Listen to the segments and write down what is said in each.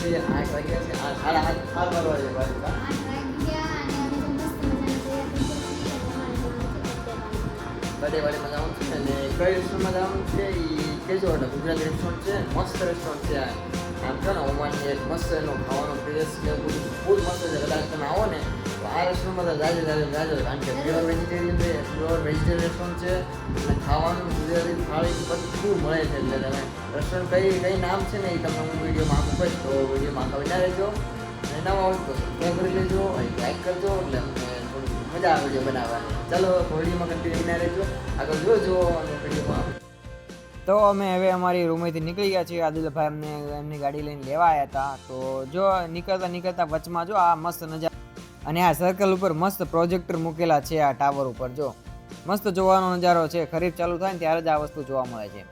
છે આઠ વાગ્યા છે સાડા આઠ વાગવા છે અને છે છે કઈ રેસ્ટોરન્ટમાં જવાનું છે એ કેજો ગુજરાતી રેસ્ટોરન્ટ છે મસ્ત રેસ્ટોરન્ટ છે આમ કહો ને ઓમાનની એક મસ્ત એનો ખાવાનો ટેસ્ટ ને બધું જ મસ્ત છે કદાચ તમે આવો ને રેસ્ટોરન્ટમાં તો જાજે જાજે કારણ છે છે, અને ખાવાનું ગુજરાતી થાળી બધું મળે છે તમે રેસ્ટોરન્ટ કઈ કઈ નામ છે ને એ તમને હું વિડીયોમાં આપું કહીશ તો વિડીયોમાં આખા વિના રહેજો. અને નવા કરજો મજા આવે વીડિયો બનાવવાની. ચાલો વિડીયોમાં કન્ટિન્યુ ના રહેજો. આગળ જોજો, અને વિડીયોમાં તો અમે હવે અમારી રૂમેથી નીકળી ગયા છીએ. આદિલભાઈ અમને એમની ગાડી લઈને લેવા આવ્યા હતા. તો જો નીકળતા નીકળતા વચમાં જો આ મસ્ત નજારો અને આ સર્કલ ઉપર મસ્ત પ્રોજેક્ટર મૂકેલા છે આ ટાવર ઉપર, જો. મસ્ત જોવાનો નજારો છે. ખરીફ ચાલુ થાય ને ત્યારે જ આ વસ્તુ જોવા મળે છે.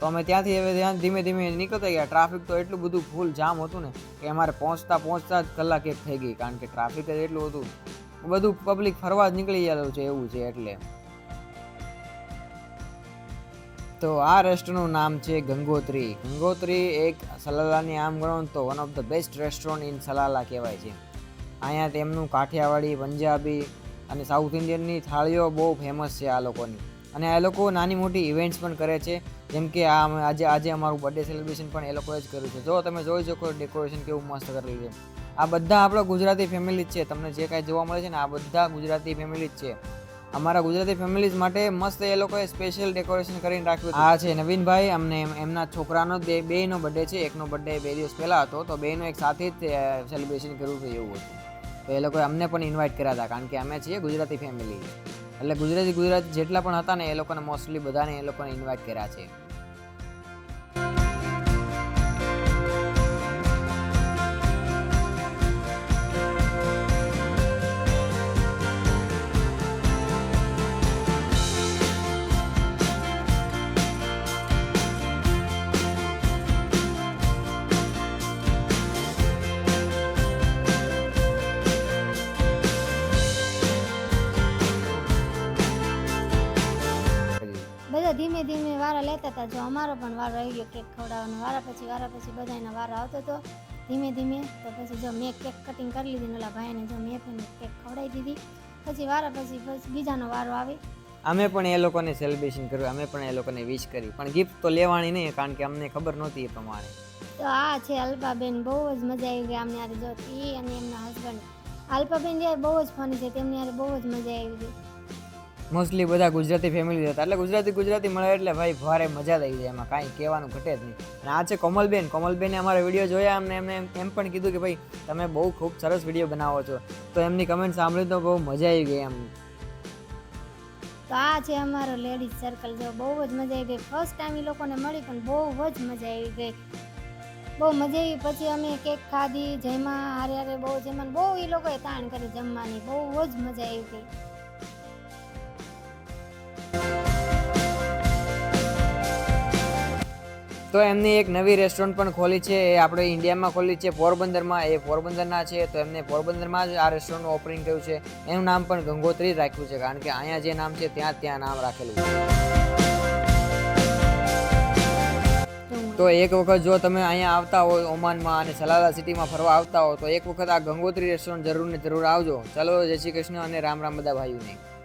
તો અમે ત્યાંથી હવે ત્યાં ધીમે ધીમે નીકળતા ગયા. ટ્રાફિક તો એટલું બધું ફૂલ જામ હતું ને કે અમારે પહોંચતા પહોંચતા જ કલાક એક થઈ ગઈ. કારણ કે ટ્રાફિક જ એટલું હતું. બધું પબ્લિક ફરવા જ નીકળી ગયેલું છે એવું છે એટલે. તો આ રેસ્ટોરન્ટનું નામ છે ગંગોત્રી. ગંગોત્રી એક સલાલાની આમ ગણો તો one of the best restaurant in Salalah કહેવાય છે. અહીંયા તેમનું કાઠિયાવાડી, પંજાબી અને સાઉથ ઇન્ડિયનની થાળીઓ બહુ ફેમસ છે આ લોકોની. અને આ લોકો નાની મોટી ઇવેન્ટ્સ પણ કરે છે. જેમ કે આ આજે આજે અમારું બર્થડે સેલિબ્રેશન પણ એ લોકોએ જ કર્યું છે. જો તમે જોઈ શકો ડેકોરેશન કેવું મસ્ત કરેલું છે. આ બધા આપણા ગુજરાતી ફેમિલી જ છે. તમને જે કાંઈ જોવા મળે છે ને આ બધા ગુજરાતી ફેમિલી જ છે. અમારા ગુજરાતી ફેમિલીઝ માટે મસ્ત એ લોકોએ સ્પેશિયલ ડેકોરેશન કરીને રાખ્યું આ છે નવીનભાઈ. અમને એમના છોકરાનો બે બેયનો બર્થડે છે. એકનો બર્થડે બે દિવસ પહેલાં હતો. તો બેનો એક સાથે જ સેલિબ્રેશન કર્યું છે એવું હતું. તો એ લોકોએ અમને પણ ઇન્વાઇટ કર્યા હતા, કારણ કે અમે છીએ ગુજરાતી ફેમિલી એટલે ગુજરાતી ગુજરાતી જેટલા પણ હતા ને એ લોકોને મોસ્ટલી બધાને એ લોકોને ઇન્વાઇટ કર્યા છે. ધીમે ધીમે વારા લેતા હતા. જો અમારો પણ વારો આવી ગયો કેક ખવડાવવાનો વારા પછી વારા પછી બધાનો વારો આવતો હતો ધીમે ધીમે તો પછી જો મેં કેક કટિંગ કરી લીધી ને ઓલા ભાઈને જો મેં પણ કેક ખવડાવી દીધી. પછી વારા પછી બીજાનો વારો આવે. અમે પણ એ લોકોને સેલિબ્રેશન કર્યું અમે પણ એ લોકોને વિશ કરી. પણ ગિફ્ટ તો લેવાની નહીં કારણ કે અમને ખબર નહોતી એ પ્રમાણે. તો આ છે અલ્પાબેન બહુ જ મજા આવી ગઈ અમને યારે જો એ અને એમના હસબન્ડ અલ્પાબેન જે બહુ જ ફની છે તેમની યારે બહુ જ મજા આવી ગઈ. મોસ્ટલી બધા ગુજરાતી ફેમિલી હતા. એટલે ગુજરાતી ગુજરાતી મળે એટલે ભાઈ ભારે મજા થઈ જાય. એમાં કાંઈ કહેવાનું ઘટે જ નહીં. અને આ છે કોમલબેન. કોમલબેને અમારા વીડિયો જોયા અમને એમને એમ પણ કીધું કે ભાઈ, તમે બહુ ખૂબ સરસ વીડિયો બનાવો છો. તો એમની કમેન્ટ સાંભળી તો બહુ મજા આવી ગઈ એમ. તો આ છે અમારો લેડીઝ સર્કલ જો બહુ જ મજા આવી ગઈ. ફર્સ્ટ ટાઈમ એ લોકોને મળી, પણ બહુ જ મજા આવી ગઈ. બહુ મજા આવી. પછી અમે કેક ખાધી જેમાં હારે હારે બહુ જેમાં બહુ એ લોકોએ તાણ કરી જમવાની. બહુ જ મજા આવી ગઈ. તો એમની એક નવી રેસ્ટોરન્ટ પણ ખોલી છે. એ આપણે ઇન્ડિયામાં ખોલી છે, પોરબંદરમાં. એ પોરબંદરના છે, તો એમને પોરબંદરમાં જ આ રેસ્ટોરન્ટનું ઓપનિંગ થયું છે. એનું નામ પણ ગંગોત્રી રાખ્યું છે, કારણ કે અહીંયા જે નામ છે, ત્યાં ત્યાં નામ રાખેલું છે. તો એક વખત જો તમે અહીંયા આવતા હોય ઓમાનમાં અને સલાલા સિટીમાં ફરવા આવતા હો, તો એક વખત આ ગંગોત્રી રેસ્ટોરન્ટ જરૂર ને જરૂર આવજો. ચાલો, જય શ્રી કૃષ્ણ અને રામ રામ બધા ભાઈઓને.